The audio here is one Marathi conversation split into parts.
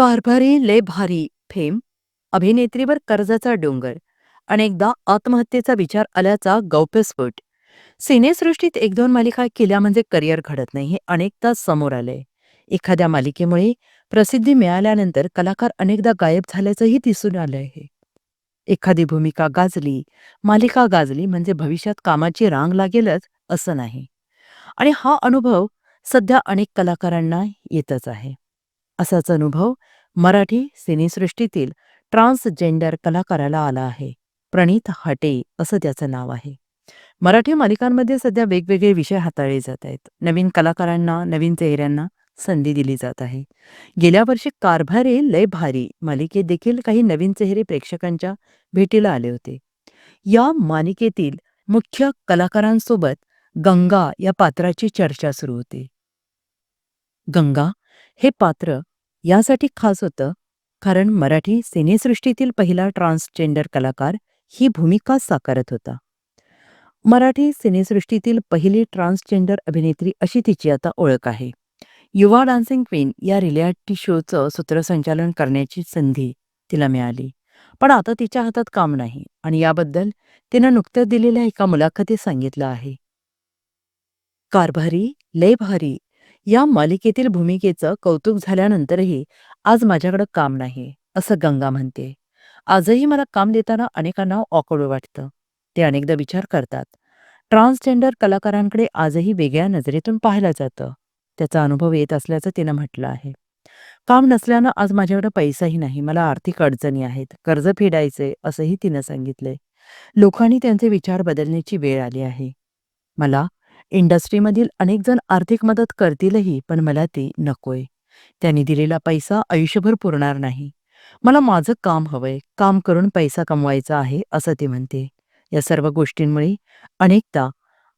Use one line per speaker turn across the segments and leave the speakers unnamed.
कारभारी लय भारी फेम. अभिनेत्रीवर कर्जाचा डोंगर. अनेकदा आत्महत्येचा विचार आल्याचा गौप्यस्फोट. सिनेसृष्टीत एक दोन मालिका केल्या म्हणजे करिअर घडत नाही हे अनेकदा समोर आलंय. एखाद्या मालिकेमुळे प्रसिद्धी मिळाल्यानंतर कलाकार अनेकदा गायब झाल्याचंही दिसून आलं आहे एखादी भूमिका गाजली मालिका गाजली म्हणजे भविष्यात कामाची रांग लागेलच असं नाही. आणि हा अनुभव सध्या अनेक कलाकारांना येतच आहे. असाच अनुभव मराठी सिनेसृष्टीतील ट्रान्सजेंडर कलाकाराला आला आहे. प्रणीत हटे असं त्याचं नाव आहे. मराठी मालिकांमध्ये सध्या वेगवेगळे विषय हाताळले जात आहेत. नवीन कलाकारांना नवीन चेहऱ्यांना संधी दिली जात आहे. गेल्या वर्षी कारभारे लय भारी मालिकेत देखील काही नवीन चेहरे प्रेक्षकांच्या भेटीला आले होते. या मालिकेतील मुख्य कलाकारांसोबत गंगा या पात्राची चर्चा सुरू होती. गंगा हे पात्र यासाठी खास होतं कारण मराठी सिनेसृष्टीतील पहिला ट्रान्सजेंडर कलाकार ही भूमिका साकारत होता. मराठी सिनेसृष्टीतील पहिली ट्रान्सजेंडर अभिनेत्री अशी तिची आता ओळख आहे. युवा डान्सिंग क्वीन या रिॲलिटी शोचं सूत्रसंचालन करण्याची संधी तिला मिळाली. पण आता तिच्या हातात काम नाही आणि याबद्दल तिनं नुकत्याच दिलेल्या एका मुलाखतीत सांगितलं आहे. कारभारी लय भारी या मालिकेतील भूमिकेचं कौतुक झाल्यानंतरही आज माझ्याकडं काम नाही असं गंगा म्हणते. आजही मला काम देताना अनेकांना ऑकड वाटतं. ते अनेकदा विचार करतात. ट्रान्सजेंडर कलाकारांकडे आजही वेगळ्या नजरेतून पाहिलं जातं. त्याचा अनुभव येत असल्याचं तिनं म्हटलं आहे. काम नसल्यानं आज माझ्याकडे पैसाही नाही मला आर्थिक अडचणी आहेत कर्ज फेडायचे असंही तिनं सांगितले लोकांनी त्यांचे विचार बदलण्याची वेळ आली आहे. मला इंडस्ट्रीमधील अनेक जण आर्थिक मदत करतीलही पण मला ते नकोय. त्यांनी दिलेला पैसा आयुष्यभर पुरणार नाही. मला माझं काम हवंय. काम करून पैसा कमवायचा आहे असं ती म्हणते. या सर्व गोष्टींमुळे अनेकदा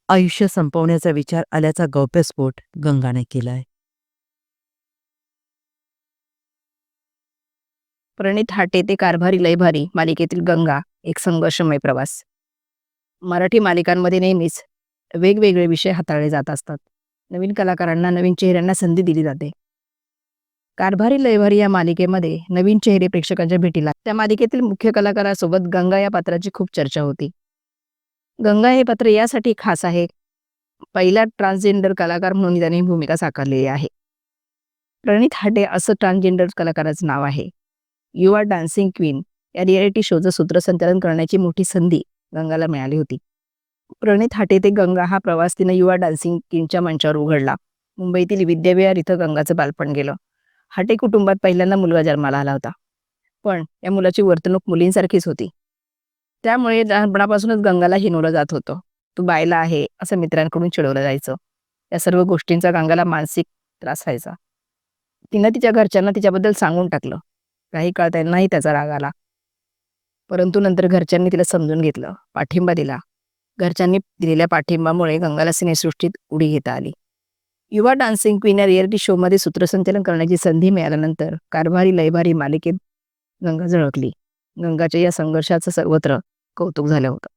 आयुष्य संपवण्याचा विचार आल्याचा गौप्यस्फोट गंगाने केलाय.
प्रणित हाटे ते कारभारी लयभारी मालिकेतील गंगा एक संघर्षमय प्रवास. मराठी मालिकांमध्ये नेहमीच वेगवेगळे विषय हाताळले जात असतात. नवीन कलाकारांना नवीन चेहऱ्यांना संधी दिली जाते. कारभारी लयभारी या मालिकेमध्ये नवीन चेहरे प्रेक्षकांच्या भेटीला त्या मालिकेतील मुख्य कलाकारासोबत गंगा या पात्राची खूप चर्चा होती. गंगा हे पात्र यासाठी खास आहे. पहिला ट्रान्सजेंडर कलाकार म्हणून त्याने भूमिका साकारलेली आहे. प्रणित हाटे असं ट्रान्सजेंडर कलाकाराचं नाव आहे. युवा डान्सिंग क्वीन या रियालिटी शोचं सूत्रसंचालन करण्याची मोठी संधी गंगाला मिळाली होती. प्रणित हाटे ते गंगा हा प्रवास तिनं युवा डान्सिंग किंगच्या मंचावर उघडला. मुंबईतील विद्याविहार इथं गंगाचं बालपण गेलं. हाटे कुटुंबात पहिल्यांदा मुलगा जन्माला आला होता. पण या मुलाची वर्तणूक मुलींसारखीच होती. त्यामुळे लहानपणापासूनच गंगाला हिनवलं जात होतं. तू बायला आहे असं मित्रांकडून चिडवलं जायचं. या सर्व गोष्टींचा गंगाला मानसिक त्रास व्हायचा. तिनं तिच्या घरच्यांना तिच्याबद्दल सांगून टाकलं. काही काळ त्यांनाही त्याचा राग आला. परंतु नंतर घरच्यांनी तिला समजून घेतलं. पाठिंबा दिला. घरच्यांनी दिलेल्या पाठिंबामुळे गंगाला सिनेसृष्टीत उडी घेता आली. युवा डान्सिंग क्वीन या रियालिटी शोमध्ये सूत्रसंचालन करण्याची संधी मिळाल्यानंतर कारभारी लयभारी मालिकेत गंगा झळकली. गंगाच्या या संघर्षाचं सर्वत्र कौतुक झालं होतं.